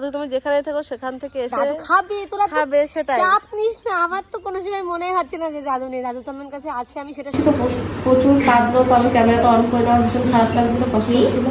দাদু তুমি যেখানে থাকো সেখান থেকে এসে দাদু খাবে তোরা খাবে সেটাই। চাপ নিস না আমার তো কোনো সময় মনে হচ্ছে না যে দাদু নেই। দাদু তো আমার কাছে আছে আমি সেটা শুধু প্রচুর কাঁদলো তো আমি ক্যামেরাটা অন করে নেওয়া ভীষণ খারাপ লাগছিল কষ্ট হচ্ছিল।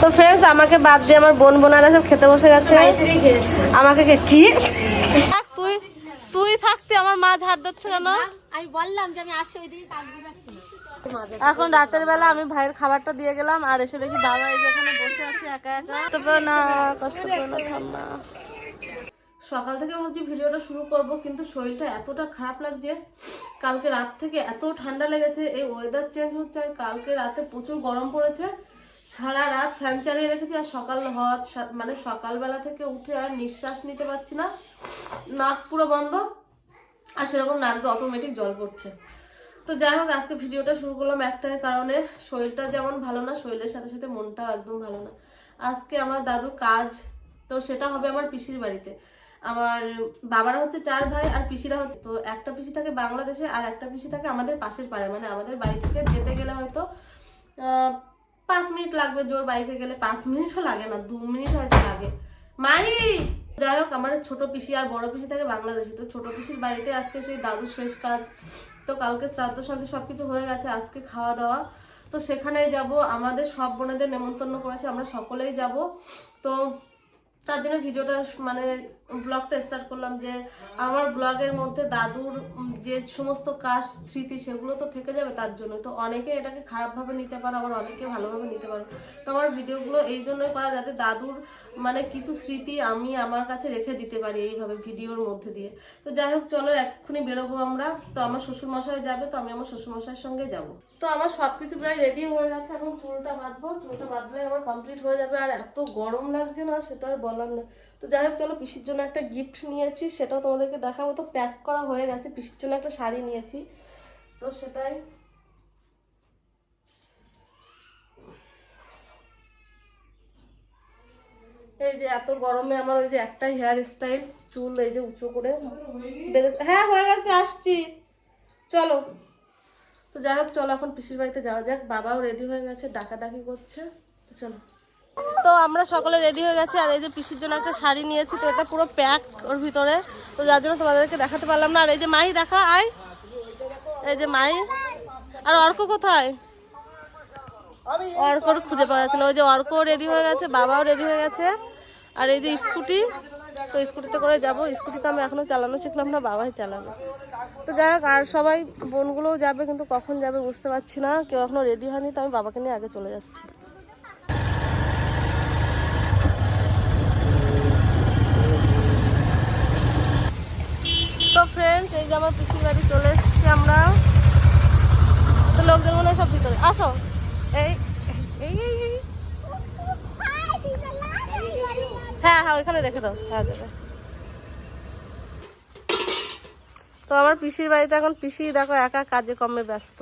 তো ফ্রেন্ডস আমাকে বাদ দিয়ে আমার বোন বোনারা সব খেতে বসে গেছে। আমাকে কে- কি? তুই তুই থাকতে আমার মা ঝাড় দিচ্ছে কেন? আমি বললাম যে আমি আসছি দিয়ে রাখছি এখন রাতের বেলা আমি ভাইয়ের খাবারটা দিয়ে গেলাম আর এসে দেখি বাবা এই বসে আছে একা একা। কষ্ট করো না কষ্ট করো না সকাল থেকে ভাবছি ভিডিওটা শুরু করব কিন্তু শরীরটা এতটা খারাপ লাগছে কালকে রাত থেকে এত ঠান্ডা লেগেছে এই ওয়েদার চেঞ্জ হচ্ছে আর কালকে রাতে প্রচুর গরম পড়েছে। সারা রাত ফ্যান চালিয়ে রেখেছি আর সকাল হওয়া সা- মানে সকালবেলা থেকে উঠে আর নিঃশ্বাস নিতে পারছি না। নাক পুরো বন্ধ আর সেরকম নাক দিয়ে অটোমেটিক জল পড়ছে। তো যাই হোক, আজকে ভিডিওটা শুরু করলাম একটাই কারণে। শরীরটা যেমন ভালো না, শরীরের সাথে সাথে মনটাও একদম ভালো না। আজকে আমার দাদুর কাজ, তো সেটা হবে আমার পিসির বাড়িতে। আমার বাবারা হচ্ছে চার ভাই আর পিসিরা হচ্ছে তো একটা পিসি থাকে বাংলাদেশে আর একটা পিসি থাকে আমাদের পাশের পাড়ায়। মানে আমাদের বাড়ি থেকে যেতে গেলে হয়তো পাঁচ মিনিট লাগবে। জোর বাইকে গেলে পাঁচ মিনিটও লাগে না, দু মিনিট হয়তো লাগে। মাহি! যাই হোক, আমার ছোট পিসি আর বড় পিসি থাকে বাংলাদেশে। তো ছোট পিসির বাড়িতে আজকে সেই দাদুর শেষ কাজ। তো কালকে শ্রাদ্ধ, শান্তি সবকিছু হয়ে গেছে, আজকে খাওয়া দাওয়া। তো সেখানে যাব। আমাদের সব বোনেদের নেমন্তন্ন করেছে, আমরা সকলেই যাব। তো তার জন্য ভিডিওটা মানে ব্লগটা স্টার্ট করলাম যে আমার ব্লগের মধ্যে দাদুর যে সমস্ত কাজ, স্মৃতি, সেগুলো তো থেকে যাবে তার জন্য। তো অনেকে এটাকে খারাপভাবে নিতে পারো, আবার অনেকে ভালোভাবে নিতে পারো। তো আমার ভিডিওগুলো এই জন্যই করা যাতে দাদুর মানে কিছু স্মৃতি আমি আমার কাছে রেখে দিতে পারি এইভাবে ভিডিওর মধ্যে দিয়ে। তো যাই হোক, চলো এক্ষুনি বেরোবো আমরা। তো আমার শ্বশুর মশাই যাবে, তো আমি আমার শ্বশুর মশাইয়ের সঙ্গে যাব। তো আমার সব কিছু প্রায় রেডি হয়ে গেছে, এখন চুলটা বাঁধবো। চুলটা বাঁধলে আমার কমপ্লিট হয়ে যাবে। আর এত গরম লাগছে না, সেটা আর বলার না। তো যাই হোক, চলো পিসির জন্য একটা গিফট নিয়েছি, সেটাও তোমাদেরকে দেখাবো। তো প্যাক করা হয়ে গেছে, পিসির জন্য একটা শাড়ি নিয়েছি। তো সেটাই। এই যে এত গরমে আমার ওই যে একটাই হেয়ার স্টাইল চুল এই যে উঁচু করে বেঁধে- হ্যাঁ হয়ে গেছে, আসছি। চলো। তো যাই হোক, চলো এখন পিসির বাড়িতে যাওয়া যাক। বাবাও রেডি হয়ে গেছে, ডাকাডাকি করছে। তো চলো। তো আমরা সকলে রেডি হয়ে গেছি, আর এই যে পিসির জন্য একটা শাড়ি নিয়েছি, তো এটা পুরো প্যাক ওর ভিতরে। তো যার জন্য তোমাদেরকে দেখাতে পারলাম না। আর এই যে মাই দেখা, আয়। এই যে মাই আর অর্ক কোথায়? অর্কর খুঁজে পাওয়া যাচ্ছিল ওই যে অর্ক রেডি হয়ে গেছে, বাবাও রেডি হয়ে গেছে। আর এই যে স্কুটি, তো স্কুটিতে করে যাব। স্কুটিতে আমি এখনও চালানো শিখলাম না, বাবাই চালাবে। তো যাই হোক, আর সবাই বোনগুলোও যাবে, কিন্তু কখন যাবে বুঝতে পারছি না। কেউ এখনও রেডি হয়নি, তো আমি বাবাকে নিয়ে আগে চলে যাচ্ছি তো ফ্রেন্ডস এই যে আমার পিসির বাড়ি চলে এসেছি আমরা। লোকজন মনে সব ভিতরে। আসো। এই এই, এই। হ্যাঁ হ্যাঁ ওইখানে রেখে দাও। হ্যাঁ দেবে তো আমার পিসির বাড়িতে এখন পিসি দেখো একা কাজে কমে ব্যস্ত।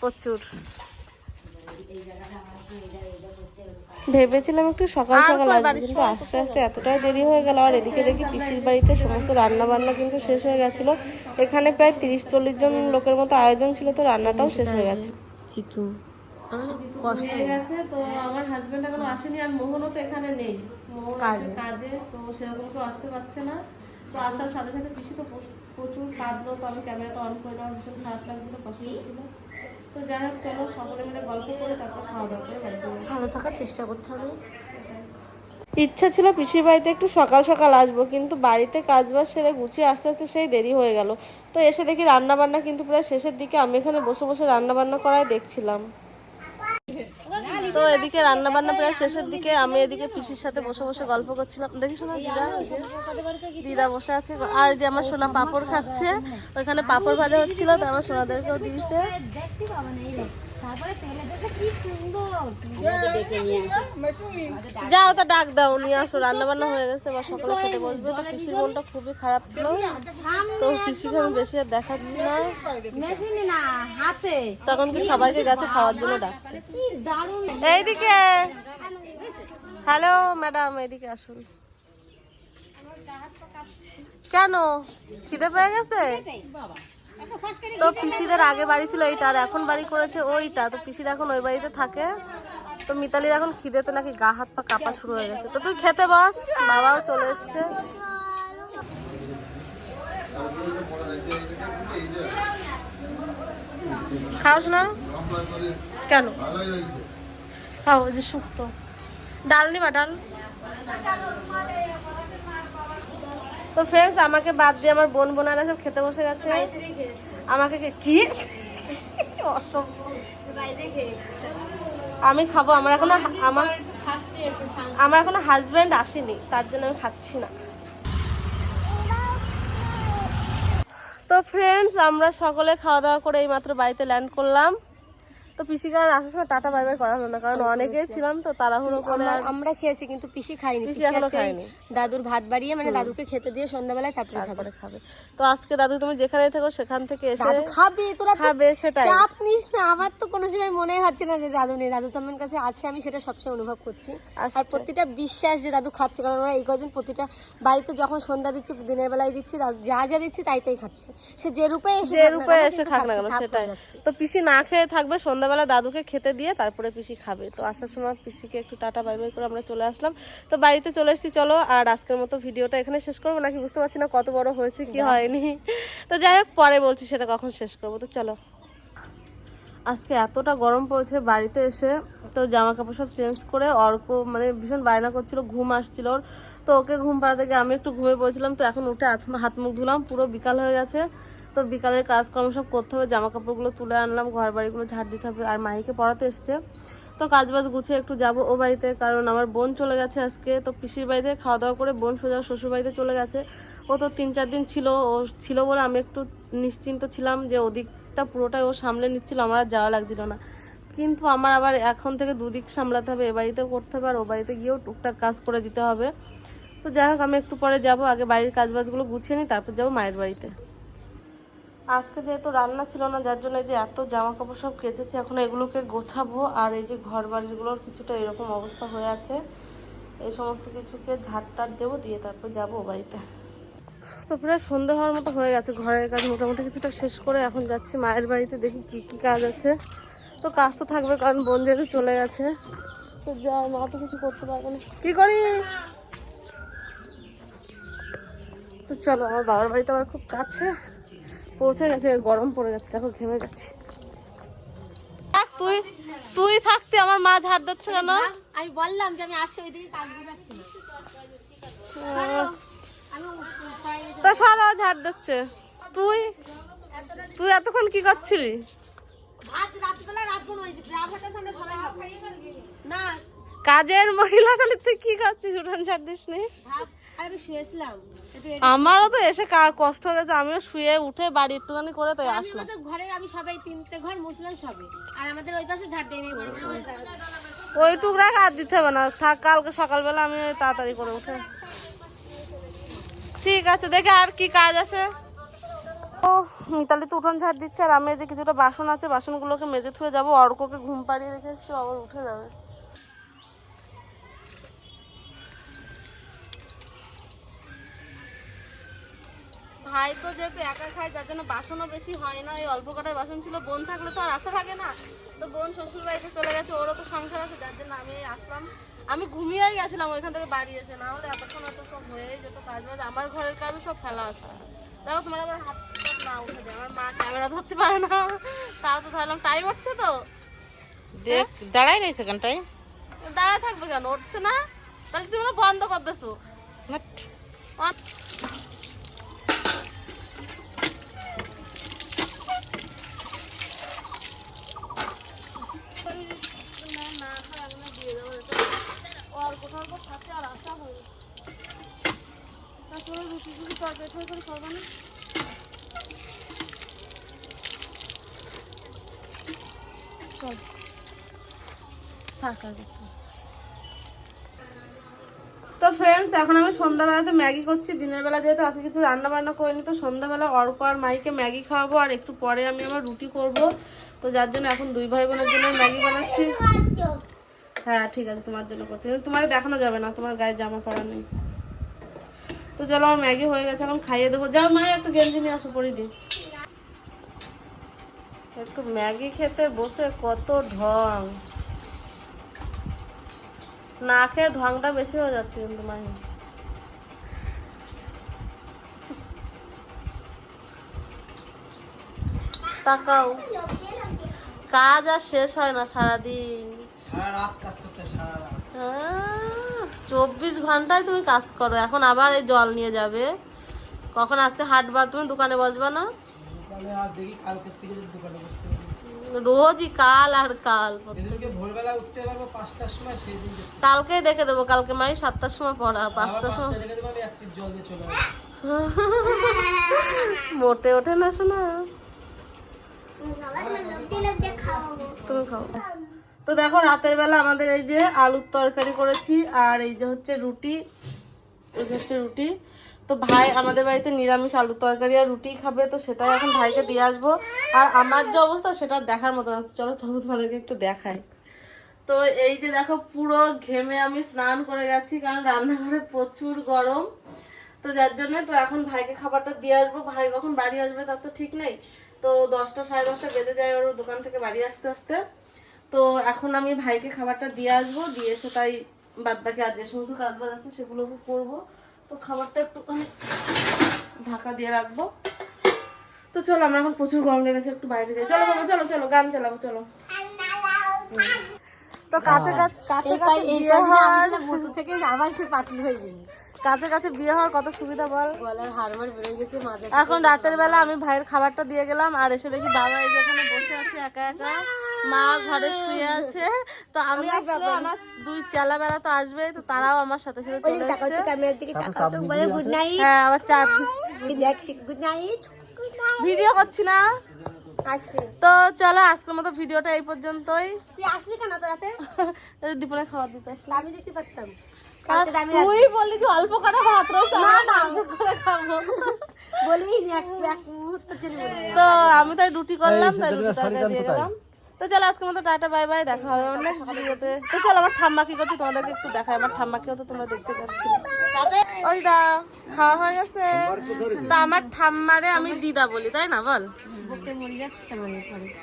প্রচুর। ভেবেছিলাম একটু সকাল সকাল আসব কিন্তু আস্তে আস্তে এতটাই দেরি হয়ে গেল। আর এদিকে দেখি পিসির বাড়িতে সমস্ত রান্না বান্না কিন্তু শেষ হয়ে গেছিল। এখানে প্রায় তিরিশ চল্লিশ জন লোকের মতো আয়োজন ছিল তো রান্নাটাও শেষ হয়ে গেছে। চিতু। কষ্ট হয়ে গেছে তো আমার হাজবেন্ড এখনও আসেনি আর মোহনও তো এখানে নেই। মোহন কাজে। কাজে তো সেরকম কেউ আসতে পারছে না। তো আসার সাথে সাথে পিসি তো প্রচুর কাঁদলো তো আমি ক্যামেরাটা অন করে নেওয়া ভীষণ খারাপ লাগছিল কষ্ট হচ্ছিল। তো যাই হোক চলো সকলে মিলে গল্প করে তারপর খাওয়া দাওয়া করে বাড়ি ভালো থাকার চেষ্টা করতে হবে। ইচ্ছা ছিল পিসির বাড়িতে একটু সকাল সকাল আসব কিন্তু বাড়িতে কাজ বাজ সেরে গুছিয়ে আস্তে আস্তে সেই দেরি হয়ে গেল। তো এসে দেখি রান্না বান্না কিন্তু প্রায় শেষের দিকে আমি এখানে বসে বসে রান্না বান্না করাই দেখছিলাম। তো এদিকে রান্না বান্না প্রায় শেষের দিকে, আমি এদিকে পিসির সাথে বসে বসে গল্প করছিলাম। দেখি শোনা, দিদা? দিদা বসে আছে। আর যে আমার সোনা পাপড় খাচ্ছে, ওইখানে পাপড় ভাজা হচ্ছিল, তো আমার সোনাদেরকেও দিয়েছে। যাও তা ডাক দাও নিয়ে আসো। রান্না বান্না হয়ে গেছে বা সকালে খেতে বসবে। তো পিসির মনটা খুবই খারাপ ছিল। তো পিসিকে আমি বেশি আর দেখাচ্ছি না। মেশিনে না হাতে। তখন কি সবাইকে গেছে খাওয়ার জন্য ডাকতে কি এইদিকে। হ্যালো ম্যাডাম এইদিকে আসুন। কেন? খিদে পেয়ে গেছে? তো পিসিদের আগে বাড়ি ছিল এইটা, আর এখন বাড়ি করেছে ওইটা। তো পিসির এখন ওই বাড়িতে থাকে। তো মিতালির এখন খিদেতে নাকি গা, হাত, পা কাঁপা শুরু হয়ে গেছে। তো তুই খেতে বস, বাবাও চলে এসছে। খাওস না কেন? খাও যে শুক্তো। ডাল নিবা, ডাল। তো ফ্রেন্ডস আমাকে বাদ দিয়ে আমার বোন বোনারা সব খেতে বসে গেছে। আমাকে কে- আমি খাব আমার এখনও আমার আমার এখনও হাজবেন্ড আসেনি তার জন্য আমি খাচ্ছি না। তো ফ্রেন্ডস আমরা সকলে খাওয়া দাওয়া করে এইমাত্র বাড়িতে ল্যান্ড করলাম। তো পিসিকার আসার সময় টাটা বাই বাই করা হলো না কারণ অনেকেই ছিলাম তো তাড়াহুড়ো করে আমরা- আর আমরা খেয়েছি কিন্তু পিসি খাইনি পিসি পিসি এখনও খায়নি। দাদুর ভাত বাড়িয়ে মানে দাদুকে খেতে দিয়ে সন্ধ্যাবেলায় তারপরে তারপরে খাবে। তো আজকে দাদু তুমি যেখানে থাকো সেখান থেকে এসে দাদু খাবে তোরা খাবে সেটাই। চাপ নিস না আমার তো কোনো সময় মনে হচ্ছে না যে দাদু নেই। দাদু তো আমার কাছে আছে আমি সেটা সবসময় অনুভব করছি। আর প্রতিটা বিশ্বাস যে দাদু খাচ্ছে কারণ ওরা এই কদিন প্রতিটা বাড়িতে যখন সন্ধ্যা দিচ্ছি দিনের বেলায় দিচ্ছি যা যা দিচ্ছি তাই তাই খাচ্ছে। সে যে রূপে এসে যে রূপে এসে থাক না সেটাই। তো পিসি না খেয়ে থাকবে সন্ধ্যাবেলা দাদুকে খেতে দিয়ে তারপরে পিসি খাবে। তো আসার সময় পিসিকে একটু টাটা বাই বাই করে আমরা চলে আসলাম। তো বাড়িতে চলে এসেছি চলো। আর আজকের মতো ভিডিওটা এখানে শেষ করব। নাকি বুঝতে পারছি না কত বড় হয়েছে কি হয়নি। তো যাই হোক পরে বলছি সেটা কখন শেষ করব। তো চলো। আজকে এতটা গরম পড়েছে বাড়িতে এসে। তো জামা কাপড় সব চেঞ্জ করে অর্ক মানে ভীষণ বায়না করছিল ঘুম আসছিল ওর। তো ওকে ঘুম পাড়াতে গিয়ে আমি একটু ঘুমিয়ে পড়েছিলাম। তো এখন উঠে হাত মুখ ধুলাম পুরো বিকাল হয়ে গেছে। তো বিকালের কাজকর্ম সব করতে হবে জামা কাপড়গুলো তুলে আনলাম ঘর বাড়িগুলো ঝাড় দিতে হবে, আর মাহিকে পড়াতে এসছে। তো কাজ বাজ গুছিয়ে একটু যাব ও বাড়িতে, কারণ আমার বোন চলে গেছে আজকে, তো পিসির বাড়িতে খাওয়া দাওয়া করে বোন সোজা শ্বশুর বাড়িতে চলে গেছে। ও তো তিন চার দিন ছিল, ও ছিল বলে আমি একটু নিশ্চিন্ত ছিলাম যে ওদিকটা পুরোটাই ও সামলে নিচ্ছিল, আমার আর যাওয়া লাগছিল না। কিন্তু আমার আবার এখন থেকে দুদিক সামলাতে হবে, এ বাড়িতেও করতে হবে, আর ও বাড়িতে গিয়েও টুকটাক কাজ করে দিতে হবে। তো যাই হোক, আমি একটু পরে যাব, আগে বাড়ির কাজ বাজগুলো গুছিয়ে নিই, তারপর যাব মায়ের বাড়িতে। আজকে যেহেতু রান্না ছিল না, যার জন্য যে এত জামা কাপড় সব কেচেছি, এখন এগুলোকে গোছাবো। আর এই যে ঘর বাড়িগুলোর কিছুটা এরকম অবস্থা হয়ে আছে। এই সমস্ত কিছুকে ঝাড়টার দেবো, দিয়ে তারপর যাব বাড়িতে। তো প্রায় সন্ধে হওয়ার মতো হয়ে গেছে, ঘরের কাজ মোটামুটি কিছুটা শেষ করে এখন যাচ্ছি মায়ের বাড়িতে, দেখি কি কি কাজ আছে। তো কাজ তো থাকবে, কারণ বোন যেহেতু চলে গেছে। তো যা, মা তো কিছু করতে পারবে না। কি করি? তো চলো, আমার বাবার বাড়িতে আমার খুব কাছে। পৌঁছে গেছে গরম পড়ে গেছে দেখো ঘেমে গেছি। তুই তুই থাকতে আমার মা ঝাড় দিচ্ছে কেন? আমি বললাম যে আমি আসছি ওইদিকে আমি তা সারা ঝাড় দিচ্ছে। তুই তুই এতক্ষণ কি করছিলি? কাজের মহিলা তাহলে তুই কি করছিস উঠান ঝাড় দিস নি আমারও তো এসে কষ্ট হয়ে গেছে আমিও শুয়ে উঠে বাড়ি একটুখানি করে তাই আসলাম। আমাদের ঘরের আমি সবাই তিনটে ঘর মুসলাম সবে আর আমাদের ওই পাশে ঝাড় দিয়ে ওই টুকরা আর দিতে হবে না থাক কালকে সকালবেলা আমি তাড়াতাড়ি করে উঠে। ঠিক আছে দেখে আর কি কাজ আছে। ও মিতালি তো উঠোন ঝাড় দিচ্ছে আর আমি যে কিছুটা বাসন আছে বাসনগুলোকে মেজে থুয়ে যাব। অর্ককে ঘুম পাড়িয়ে রেখে এসছি আবার উঠে যাবে। ভাই তো যেহেতু একা খায় যার জন্য বাসনও বেশি হয় না। এই অল্প কটাই বাসন ছিল বোন থাকলে তো আর আশা থাকে না। তো বোন শ্বশুর বাড়িতে চলে গেছে ওরও তো সংসার আছে যার জন্য আমি আসলাম। আমি ঘুমিয়েই গেছিলাম ওইখান থেকে বাড়ি এসে। না হলে এতক্ষণ হয়তো সব হয়েই যেত কাজ বাজ আমার ঘরের কাজও সব ফেলা আছে। দেখো তোমার আবার হাত না উঠে দেয় আমার মা ক্যামেরা ধরতে পারে না। তাও তো ধরলাম টাইম হচ্ছে তো। দেখ দাঁড়াই রয়েছে সেখানটায় দাঁড়ায় থাকবে কেন? উঠছে না? তাহলে তুমি তো ফ্রেন্ডস এখন আমি সন্ধ্যাবেলাতে ম্যাগি করছি। দিনের বেলা যেহেতু আজকে কিছু রান্না বান্না করিনি, তো সন্ধ্যাবেলা অর্ক আর মাইকে ম্যাগি খাওয়াবো, আর একটু পরে আমি আবার রুটি করব। তো যার জন্য এখন দুই ভাই বোনের জন্য ম্যাগি বানাচ্ছি। হ্যাঁ ঠিক আছে, তোমার জন্য করছি। তোমার দেখানো যাবে না, তোমার গায়ে জামা পরা নেই। তো চলো, আমার ম্যাগি হয়ে গেছে, এখন খাইয়ে দেবো। যাও মায়ের একটু গেঞ্জি নিয়ে আসো পরি দিই একটু ম্যাগি খেতে বসে কত ঢং। না খেয়ে ঢংটা বেশি হয়ে যাচ্ছে কিন্তু মাহি তাকাও। কাজ আর শেষ হয় না সারাদিন সারা রাত কাজ করতে হয়, সারা রাত আহ, চব্বিশ ঘন্টায় তুমি কাজ করো। এখন আবার এই জল নিয়ে যাবে। কখন আজকে হাটবার তুমি দোকানে বসবা না? রোজই কাল আর কাল কালকে ডেকে দেবো কালকে মাই সাতটার সময় পড়া পাঁচটার সময় পাঁচটা রেখে দেবো আমি একটি জল দিয়ে চলে আসব। মোটে ওঠে না শোনা? তুমি খাও। তো দেখো, রাতের বেলা আমাদের এই যে আলুর তরকারি করেছি, আর এই যে হচ্ছে রুটি, এই যে হচ্ছে রুটি। তো ভাই, আমাদের বাড়িতে নিরামিষ আলুর তরকারি আর রুটি খাবে, তো সেটাই এখন ভাইকে দিয়ে আসব। আর আমার যে অবস্থা, সেটা দেখার মতো না। চলো, তবু তোমাদেরকে একটু দেখাই। তো এই যে দেখো, পুরো ঘেমে আমি স্নান করে গেছি, কারণ রান্নাঘরে প্রচুর গরম। তো যার জন্য তো এখন ভাইকে খাবারটা দিয়ে আসব। ভাই কখন বাড়ি আসবে, তার তো ঠিক নেই। তো দশটা, সাড়ে দশটা বেজে যায় ওর দোকান থেকে বাড়ি আসতে আসতে। তো এখন আমি ভাইকে খাবারটা দিয়ে আসব দিয়ে এসে তাই বাদ বাকি আর যে সমস্ত কাজ বাজ আছে সেগুলো করব। তো খাবারটা একটুখানি ঢাকা দিয়ে রাখব। তো চলো আমরা এখন প্রচুর গরম লেগেছে একটু বাইরে যাই চলো বাবা চলো চলো গান চালাবো চলো। তো কাছে কাছে কাছে কাছে থেকে আবার সে পাতলি হয়ে গেছে। কাছে কাছে বিয়ে হওয়ার কত সুবিধা বল? গলার হাড়মার বেরোয় গেছে মাঝে এখন রাতের বেলা আমি ভাইয়ের খাবারটা দিয়ে গেলাম আর এসে দেখি বাবা এই যে এখানে বসে আছে একা একা। মা ঘরে শুয়ে আছে। তো আমি আসলে আমার দুই চেলা বেলা তো আসবে তো তারাও আমার সাথে সাথে চলে তাকাও এসছে। ক্যামেরার দিকে তাকাও তো বলে গুড নাইট হ্যাঁ আবার চা দেখ গুড নাইট ভিডিও করছি না। তো চলো আজকের মতো ভিডিওটা এই পর্যন্তই। তুই আসলি কেন তো রাতে? দীপনে খাবার দিতে আমি দেখতে পারতাম। তুই বললি তুই অল্প করে ভাত তো আমি তাই রুটি করলাম তাই রুটি তরকারি দিয়ে গেলাম তো চলো আজকের মতো টাটা বাই বাই দেখা হবে অন্য ভিডিওতে তো চলো আমার ঠাম্মা কি করছে তোমাদেরকে একটু দেখাই আমার ঠাম্মাকেও তো তোমরা দেখতে পাচ্ছি। ওই দা খাওয়া হয়ে গেছে। তা আমার ঠাম্মারে আমি দিদা বলি তাই না বল?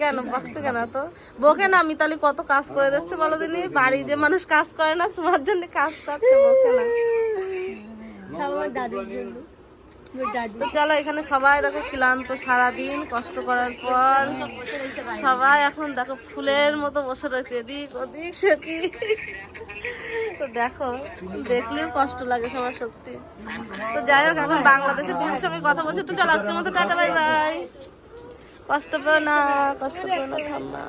কেন বকছো কেন তো বকে না মিতালি কত কাজ করে দিচ্ছে বলো দিনি বাড়ি যে মানুষ কাজ করে না তোমার জন্য কাজ করছে বকে না। সব আমার দাদুর জন্য। তো চলো এখানে সবাই দেখো ক্লান্ত সারাদিন, কষ্ট করার পর। সবাই এখন দেখো ফুলের মতো বসে রয়েছে, এদিক ওদিক, সেদিক। তো দেখো, দেখলেও কষ্ট লাগে সবার সত্যি। তো যাই হোক, এখন বাংলাদেশে বিশেষ সঙ্গে কথা বলছি। তো চলো, আজকের মতো টাটা, বাই বাই। কষ্ট পেও না, কষ্ট পেও না ঠাম্মা